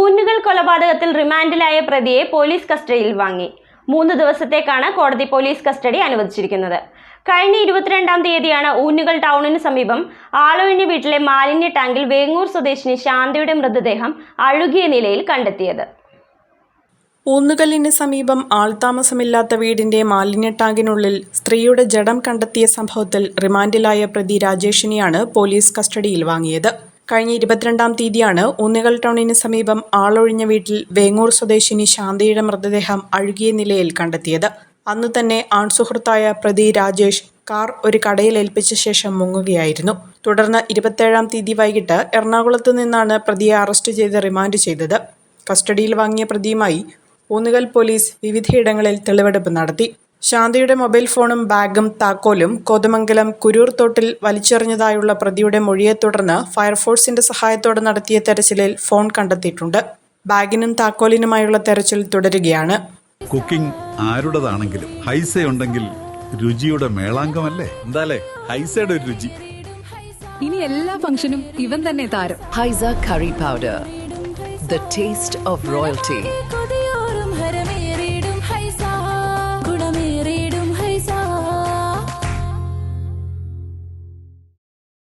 ഊന്നുകൽ കൊലപാതകത്തിൽ റിമാൻഡിലായ പ്രതിയെ പോലീസ് കസ്റ്റഡിയിൽ വാങ്ങി. മൂന്ന് ദിവസത്തേക്കാണ് കോടതി പോലീസ് കസ്റ്റഡി അനുവദിച്ചിരിക്കുന്നത്. കഴിഞ്ഞ ഇരുപത്തിരണ്ടാം തീയതിയാണ് ഊന്നുകൾ ടൗണിന് സമീപം ആളൊഴിഞ്ഞ വീട്ടിലെ മാലിന്യ ടാങ്കിൽ വേങ്ങൂർ സ്വദേശിനി ശാന്തയുടെ മൃതദേഹം അഴുകിയ നിലയിൽ കണ്ടെത്തിയത്. ഊന്നുകല്ലിന് സമീപം ആൾതാമസമില്ലാത്ത വീടിന്റെ മാലിന്യ ടാങ്കിനുള്ളിൽ സ്ത്രീയുടെ ജഡം കണ്ടെത്തിയ സംഭവത്തിൽ റിമാൻഡിലായ പ്രതി രാജേഷിനെയാണ് പോലീസ് കസ്റ്റഡിയിൽ വാങ്ങിയത്. കഴിഞ്ഞ ഇരുപത്തിരണ്ടാം തീയതിയാണ് ഒന്നുകൾ ടൗണിന് സമീപം ആളൊഴിഞ്ഞ വീട്ടിൽ വേങ്ങൂർ സ്വദേശിനി ശാന്തയുടെ മൃതദേഹം അഴുകിയ നിലയിൽ കണ്ടെത്തിയത്. അന്ന് തന്നെ ആൺസുഹൃത്തായ പ്രതി രാജേഷ് കാർ ഒരു കടയിൽ ഏൽപ്പിച്ച ശേഷം മുങ്ങുകയായിരുന്നു. തുടർന്ന് ഇരുപത്തേഴാം തീയതി വൈകിട്ട് എറണാകുളത്ത് നിന്നാണ് പ്രതിയെ അറസ്റ്റ് ചെയ്ത് റിമാൻഡ് ചെയ്തത്. കസ്റ്റഡിയിൽ വാങ്ങിയ പ്രതിയുമായി ഊന്നുകൽ പോലീസ് വിവിധയിടങ്ങളിൽ തെളിവെടുപ്പ് നടത്തി. ശാന്തയുടെ മൊബൈൽ ഫോണും ബാഗും താക്കോലും കോതമംഗലം കുരൂർ തോട്ടിൽ വലിച്ചെറിഞ്ഞതായുള്ള പ്രതിയുടെ മൊഴിയെ തുടർന്ന് ഫയർഫോഴ്സിന്റെ സഹായത്തോടെ നടത്തിയ തെരച്ചിലിൽ ഫോൺ കണ്ടെത്തിയിട്ടുണ്ട്. ബാഗിനും താക്കോലിനുമായുള്ള തെരച്ചിൽ തുടരുകയാണ്. കുക്കിംഗ് ആരുടേതാണെങ്കിലും ഹൈസ ഉണ്ടെങ്കിൽ രുചിയുടെ മേളാങ്കമല്ലേ എന്താലേ? ഹൈസയുടെ ഒരു രുചി. ഇനി എല്ലാ ഫംഗ്ഷനും ഇവൻ തന്നെ താരം. Haisa curry powder the taste of royalty.